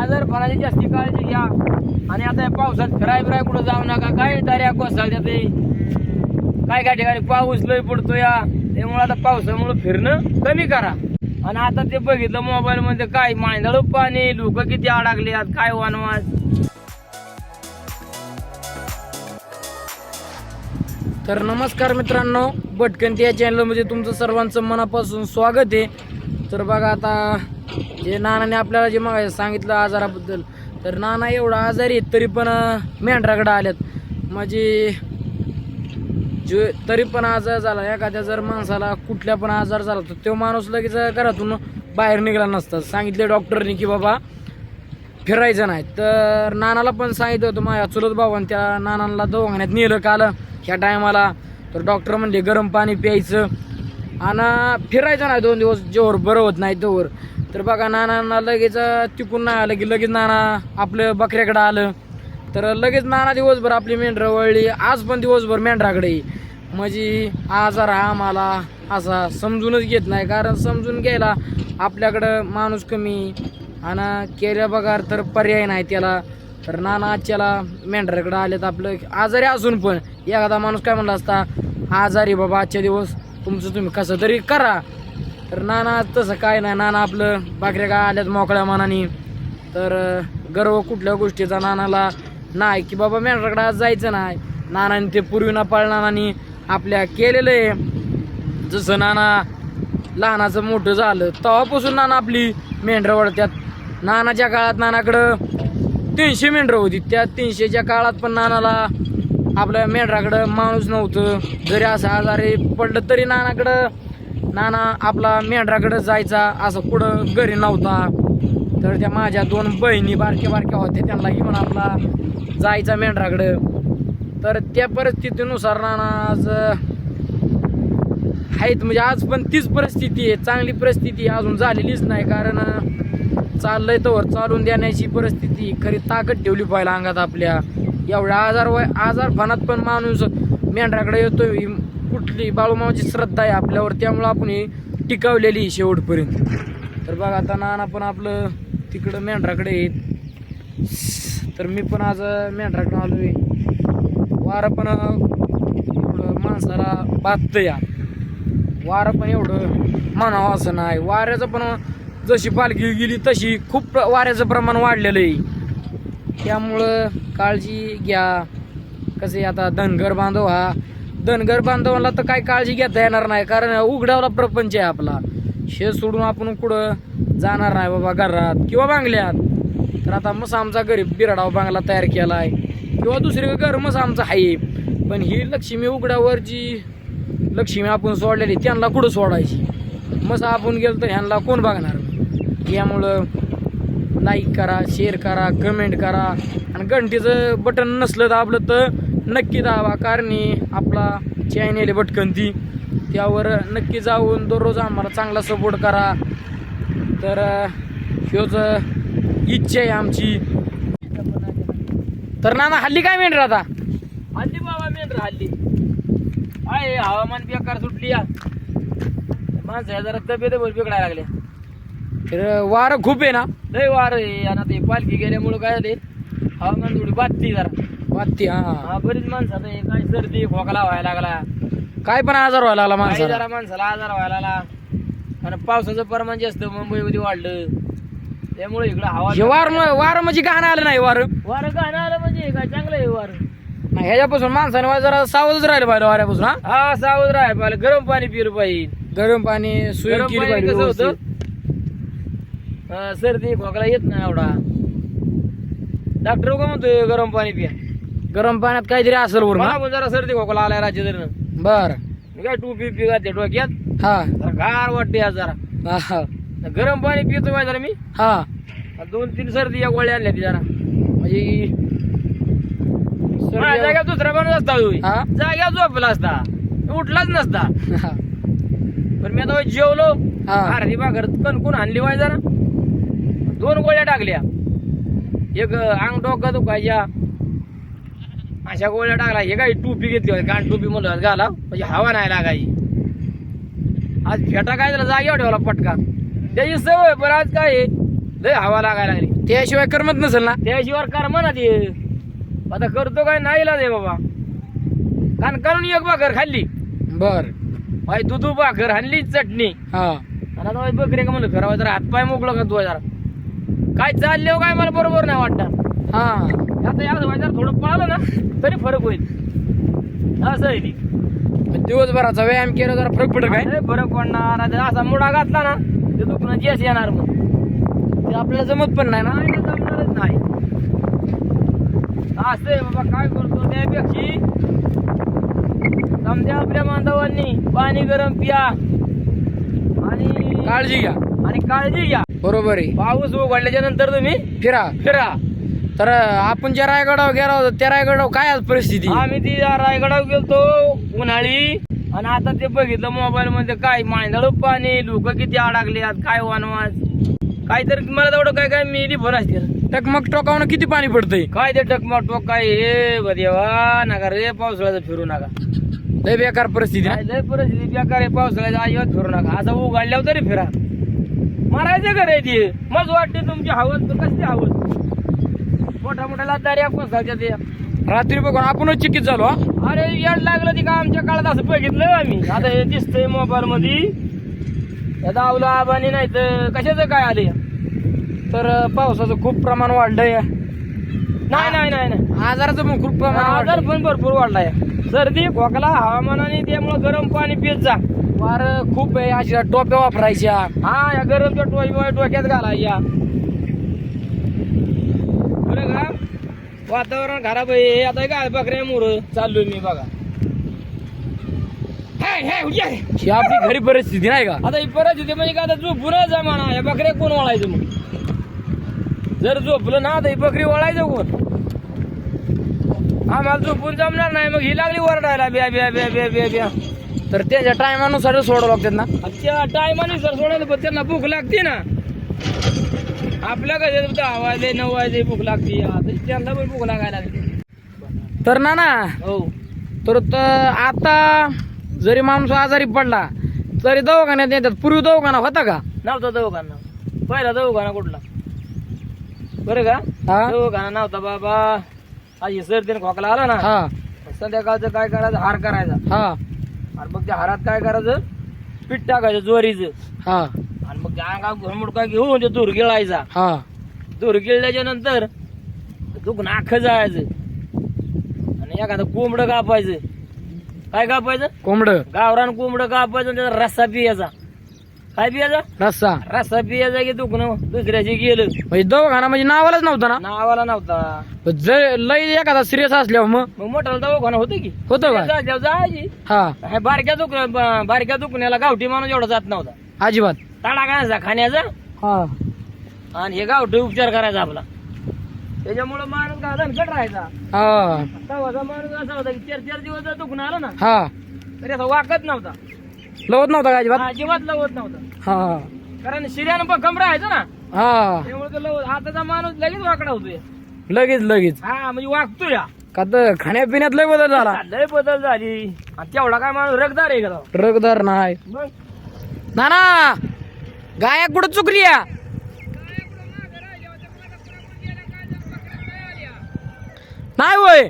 आजारपणाची जास्ती काळजी घ्या. आणि आता या पावसात फिराय फिराय कुठं जाऊ नका. काय दर्या कोसळत्या ते? काय काय ठिकाणी पाऊस लय पडतो या त्यामुळे आता पावसामुळे फिरणं कमी करा. आणि आता ते बघितलं मोबाईल मध्ये काय मांदळ पाणी लोक किती अडकले आहेत काय वनवास? तर नमस्कार मित्रांनो भटकंती या चॅनलमध्ये तुमचं सर्वांचं मनापासून स्वागत आहे. तर बघा आता जे नानाने आपल्याला जे मग सांगितलं आजाराबद्दल तर नाना एवढा आजारी आहेत तरी पण मेंढराकडं मेंढराकडे आल्यात. म्हणजे जे तरी पण आजार झाला एखाद्या जर माणसाला कुठल्या पण आजार झाला तर तो माणूस लगेच घरातून बाहेर निघाला नसतात सांगितले डॉक्टरनी की बाबा फिरायचं नाही. तर नानाला पण सांगितलं होतं माझ्या चुलत भावानं त्या नानांना दवाखान्यात नेलं काल ह्या टायमाला. तर डॉक्टर म्हणले गरम पाणी प्यायचं. आणि फिरायचं नाही दोन दिवस जोवर बरं होत नाही तोवर. तर बघा नानांना लगेच तिकून नाही आलं की लगेच नाना आपलं बकऱ्याकडं आलं. तर लगेच नाना दिवसभर आपली मेंढरं वळली. आज पण दिवसभर मेंढराकडे. म्हणजे आजार आम्हाला असा समजूनच घेत नाही. कारण समजून घ्यायला आपल्याकडं माणूस कमी. आणि केल्या बघार तर पर्याय नाही त्याला. तर नाना आजच्याला मेंढराकडे आलेत आपलं. आजारी असून पण. एखादा माणूस काय म्हणला असता आजारी बाबा आजच्या दिवस तुमचं तुम्ही कसं तरी करा. तर नाना तसं काय नाही. नाना आपलं बाकऱ्या काय आल्यात मोकळ्या मनाने. तर गर्व कुठल्या गोष्टीचा नानाला नाही की बाबा मेंढराकडे आज जायचं नाही. नानाने ते पूर्वी ना नानानी आपल्या केलेलं आहे. जसं नाना लहानाचं मोठं झालं तेव्हापासून नाना आपली मेंढरं वळत्यात. नानाच्या काळात नानाकडं तीनशे मेंढरं होती. त्या तीनशेच्या काळात पण नानाला आपल्या मेंढराकडं माणूस नव्हतं. जरी असं आजारी पडलं तरी नानाकडं नाना आपला मेंढराकडं जायचा असं कुठं घरी नव्हता. तर त्या माझ्या दोन बहिणी बारक्या बारक्या होत्या त्यांना घेऊन आपला जायचा मेंढराकडं. तर त्या परिस्थितीनुसार नाना आज आहेत. म्हणजे आज पण तीच परिस्थिती आहे. चांगली परिस्थिती अजून झालेलीच नाही. कारण चाललंय तर चालून देण्याची परिस्थिती. खरी ताकद ठेवली पाहिजे अंगात आपल्या. एवढ्या आजार वय आजारपणात पण माणूस मेंढराकडे येतोय. कुठली बाळूमामाची श्रद्धा आहे आपल्यावर त्यामुळं आपण ही टिकवलेली आहे शेवटपर्यंत. तर बघा आता नाना पण आपलं तिकडं मेंढराकडे येत तर मी पण आज मेंढराकडे आहे वारं पण एवढं माणसाला बाधतं या वारं पण एवढं म्हणावं असं नाही. वाऱ्याचं पण जशी पालखी गेली तशी खूप प्र- वाऱ्याचं प्रमाण वाढलेलं आहे. त्यामुळं काळजी घ्या. कसे आता धनगर बांधव हा धनगर बांधवांना तर काय काळजी घेता येणार नाही कारण उघडावला प्रपंच आहे आपला. शे सोडून आपण कुठं जाणार नाही बाबा घरात किंवा बांगल्यात. तर आता मस आमचा गरीब बिराडाव बांगला तयार केला आहे किंवा दुसरे घर मस आमचं आहे. पण ही लक्ष्मी उघड्यावर जी लक्ष्मी आपण सोडलेली त्यांना कुठं सोडायची? मस आपण गेलो तर ह्यांना कोण बघणार? यामुळं लाईक करा शेअर करा कमेंट करा. आणि घंटीचं बटन नसलं दाबलं तर नक्की दाबा कारण आपला चॅनल भटकंती त्यावर नक्की जाऊन दररोज आम्हाला चांगला सपोर्ट करा. तर ह्योच इच्छा आहे आमची. तर नाना हल्ली काय मेंढर आता? हल्ली बाबा मेंढर हल्ली. आहे हवामान बेकार सुटली या माणसं जरा तब्येत बिघडायला लागल्या. तर वारं खूप आहे ना? लय वारं आहे आणि हे पालखी गेल्यामुळं काय झाले हवामान थोडी बातती जरा. बातती हा हा बरीच माणसं आता हे काय सर्दी खोकला व्हायला लागला. काय पण आजार व्हायला लागला काही माणसाला. जरा माणसाला आजार व्हायला लागला. आणि पावसाचं प्रमाण जास्त मुंबईमध्ये वाढलं. त्यामुळे इकडं हवा हे वार वारं म्हणजे गाणं आलं नाही वारं. वारं गाणं आलं म्हणजे काय चांगलं आहे वारं. नाही, ह्याच्यापासून माणसाने वा- जरा सावधच राहिलं पाहिजे वाऱ्यापासून हा. हा सावध राहाय पाहिजे. गरम पाणी पिलं पाहिजे. गरम पाणी सुई गरम केली पाणी पाहिजे कसं होतं? व्यवस्थित. अं, सर्दी खोकला येत नाही एवढा. डॉक्टर का म्हणतोय गरम पाणी पिया? गरम पाण्यात काहीतरी असेल मला पण जरा सर्दी खोकला आलाय बर. मी काय टोपी पी घातली डोक्यात? हा. जरा गार वाटते आज जरा. हा गरम पाणी पितो काय जरा मी. हा. आणि दोन तीन सर्दी या गोळ्या आणल्या ती जरा. म्हणजे माझ्या जाग्यावर दुसरा माणूस असता होय. हा? जाग्यावर झोपला असता. उठलाच नसता. हा. पण मी आता जेवलो. हा. अर्धी भाकर कणकून आणली वाय जरा. दोन गोळ्या टाकल्या. एक अंग डोकं दुखायच्या. अशा गोळ्या टाकल्या. हे काय टोपी घेतली होती? कान टोपी म्हणलं घाला. म्हणजे हवा नाही लागायची. आज फेटा काय झाला? जागेवर ठेवला पटका. त्याची सवय पण आज काय लय हवा लागायला लागली. त्याशिवाय करमत नसेल ना? त्याशिवाय कर म्हणा ते. आता करतो काय? नाही आहे बाबा. कारण करून एक भाकर खाल्ली. बर. भाई दुधू भाकर आणली चटणी. हा. आणि आता बकरे का म्हणलं करावं जरा हातपाय मोकळं का तू जरा. काय चालले हो काय? मला बरोबर नाही वाटत हा. आता या जरा थोडं पळालं ना तरी फरक होईल. असं आहे ती. दिवसभराचा व्यायाम केला जरा फरक पडत काय? फरक पडणार. आता असा मुडा घातला ना ते दुखणं जेस येणार मग. ते आपल्याला जमत पण नाही ना. नाही ना जमणारच नाही. असं आहे बाबा काय करतो त्यापेक्षा? समजा आपल्या बांधवांनी पाणी गरम प्या. आणि काळजी घ्या. आणि काळजी घ्या. बरोबर आहे. पाऊस उघडल्याच्या नंतर तुम्ही फिरा. फिरा. तर आपण ज्या रायगडावर गेलो होतो त्या रायगडावर काय आज परिस्थिती? आम्ही ती रायगडावर गेलतो उन्हाळी. आणि आता ते बघितलं मोबाईल मध्ये काय मांदळ पाणी लोक किती अडकले काय वनवास. काहीतरी मला तेवढं काय काय मी लिहून असते टकमक टोकावून किती पाणी पडतंय? काय ते टकमक टोक काय हे देवा नका रे पावसाळ्याचं फिरू नका. लय बेकार परिस्थिती काय लय परिस्थिती बेकार आहे पावसाळ्याचं अजिबात फिरू नका. असं उघडल्यावर तरी फिरा. मारायचं का रे ती. मग वाटते तुमची तर कसली हवत मोठ्या मोठ्या लादारी आपण सांगते ते रात्री बघून आपणच चिकित झालो हा? अरे याड लागलं ती का आमच्या काळात असं बघितलं आम्ही? आता हे दिसतंय मोबाईल मध्ये या दावलं आबानी नाही तर कशाचं काय आले तर पावसाचं खूप प्रमाण वाढलंय नाही नाही नाही नाही. आजाराचं पण खूप प्रमाण आजार वाढलंय. पण भरपूर वाढलाय सर्दी खोकला हवामानाने त्यामुळे गरम पाणी पित जा. वार खूप आहे अशा टोप्या वापरायच्या. हा या गरमच्या टोय डोक्यात घाला या बरं का वातावरण खराब आहे. हे आता काय बकऱ्या मोर चाललोय मी बघा. ही आपली घरी परिस्थिती नाही का? आता ही परिस्थिती म्हणजे काय? आता झोपून जमाना या बकऱ्या कोण वळायचं मग? जर झोपलं ना तर ही बकरी वळायचं कोण? आम्हाला झोपून जमणार नाही. मग ही लागली वरडायला बिया बिया बिया बिया बिया बिया. तर त्याच्या टायमानुसार सोडावं लागतात ना? त्या टायमाने सर सोडायला पण त्यांना भूक लागते ना. आपल्या कसं दहा वाजले नऊ वाजले भूक लागते. आता त्यांना पण भूक लागायला लागली. तर ना ना हो. तर आता जरी माणूस आजारी पडला तरी दवाखान्यात येतात पूर्वी दवाखाना होता का? नव्हता दवाखाना. पहिला दवाखाना कुठला? बरं का? हा. दवाखाना नव्हता बाबा. आजी सर्दीने खोकला आला ना. हा. संध्याकाळचं काय करायचं? हार करायचा. हा. आणि मग त्या हारात काय करायचं? पीठ टाकायचं ज्वारीचं. हा. मग अंगावर घुरमुडका घेऊन ते दूर गिळायचा हा. दूर गिळल्याच्या नंतर दुखणं अख्खं जायचं. आणि एखादं कोंबडं कापायचं. काय कापायचं? कोंबड. गावरान कोंबडं कापायचं आणि त्याचा रस्सा पियाचा काय पियाचा रस्सा. रस्सा पियाचा की दुखणं दुसऱ्याची गेलं. म्हणजे दवाखाना म्हणजे नावालाच नव्हता ना? नावाला नव्हता. पण जर लय एखादा सिरियस असल्यावर मग? मग मोठा दवाखाना होतं की? होतं का? जायची. हा. हे बारक्या दुख बारक्या दुखण्याला गावठी माणूस एवढा जात नव्हता. अजिबात. ताडा घालायचा खाण्याचा? हा. आणि हे गावठी उपचार करायचा आपला. त्याच्यामुळं माणूस का धनकट राहायचा. हा. तवाचा माणूस असा होता की चार चार दिवस जर दुखणं आलं ना हा. तरी असा वाकत नव्हता. लवत नव्हता का अजिबात? अजिबात लवत नव्हता. हा. कारण शिर्यानं भक्कम राहायचं ना. हा. त्यामुळे तो लवत आताचा माणूस लगेच वाकडा होतोय. लगेच लगेच. हा म्हणजे वागतोय हा. का तर खाण्यापिण्यात लय बदल झाला. लय बदल झाली. आणि तेवढा काय माणूस रगदार आहे का? रगदार नाही. मग? ना ना गाया कुठं चुकली नाही वय.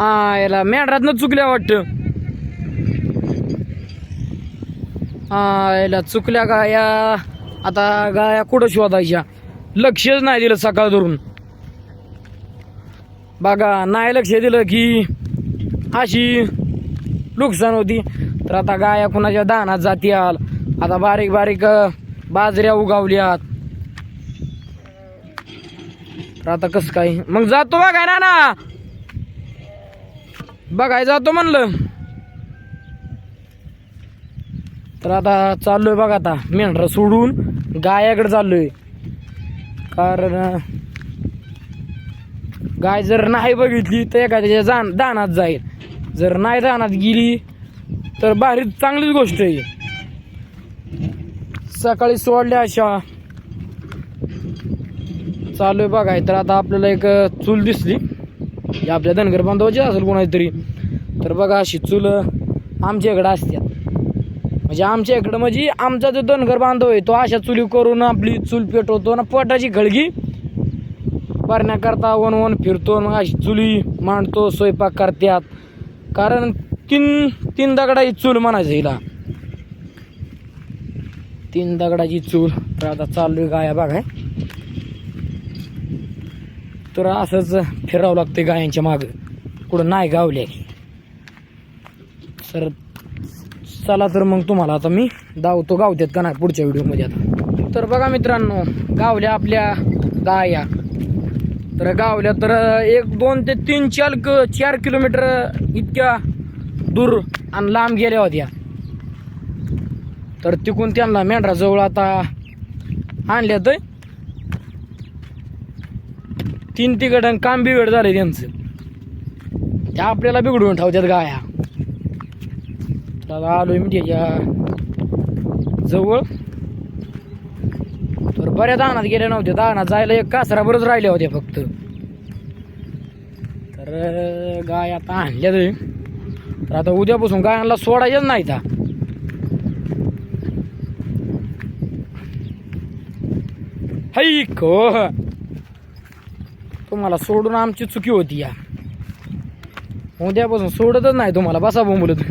हा याला मेंढरातनं चुकल्या वाटत. हा याला चुकल्या गाया. आता गाया कुठं शोधायच्या? लक्षच नाही दिलं सकाळ धरून. बघा नाही लक्ष दिलं की अशी नुकसान होती. तर आता गाया कुणाच्या दानात जातील आता बारीक बारीक बाजऱ्या उगावल्यात. तर आता कसं काय? मग जातो बघाय ना ना बघाय जातो म्हणलं. तर आता चाललोय बघा आता मेंढर सोडून गायाकडे चाललोय. कारण गाय जर नाही बघितली तर एखाद्याच्या जाण दानात जाईल. जर नाही दानात गेली तर भारी चांगलीच गोष्ट आहे. सकाळी सोडल्या अशा. चालू आहे बघाय तर आता आपल्याला एक चूल दिसली. ही आपल्या धनगर बांधवाची असेल कोणाची तरी तर बघा अशी चूल आमच्या इकडं असतात म्हणजे आमच्या इकडं म्हणजे आमचा जो धनगर बांधव आहे तो अशा चुली करून आपली चूल पेटवतो ना पोटाची खळगी भरण्याकरता वन वन फिरतो मग अशी चुली मांडतो स्वयंपाक करतात. कारण तीन तीन दगडाची चूल म्हणायचं हिला. तीन दगडाची चूल. तर आता चालू आहे गाया बघाय तर असंच फिरावं लागतं गायांच्या मागं. कुठं नाही गावले. सर चला तर मग तुम्हाला आता मी दावतो गावत्यात का नाही पुढच्या व्हिडिओमध्ये आता. तर बघा मित्रांनो गावल्या आपल्या गाया. तर गावल्या तर एक दोन ते तीन चार क चार किलोमीटर इतक्या दूर आणि लांब गेल्या होत्या. तर तिकून त्यांना मेंढराजवळ आता आणल्या तर तीन तिकडं काम बिघड झालं त्यांचं. त्या आपल्याला बिघडून ठेवतात गाया. आलो आलोय मी त्याच्याजवळ. बऱ्या दानात गेले नव्हत्या दानात जायला एक कासराबरच राहिल्या होत्या फक्त. तर गाय आता आणल्या तरी तर आता उद्यापासून गायांना सोडायच नाही त्या हैक हो तुम्हाला सोडून आमची चुकी होती या. उद्यापासून सोडतच नाही तुम्हाला बसा बोंबलत.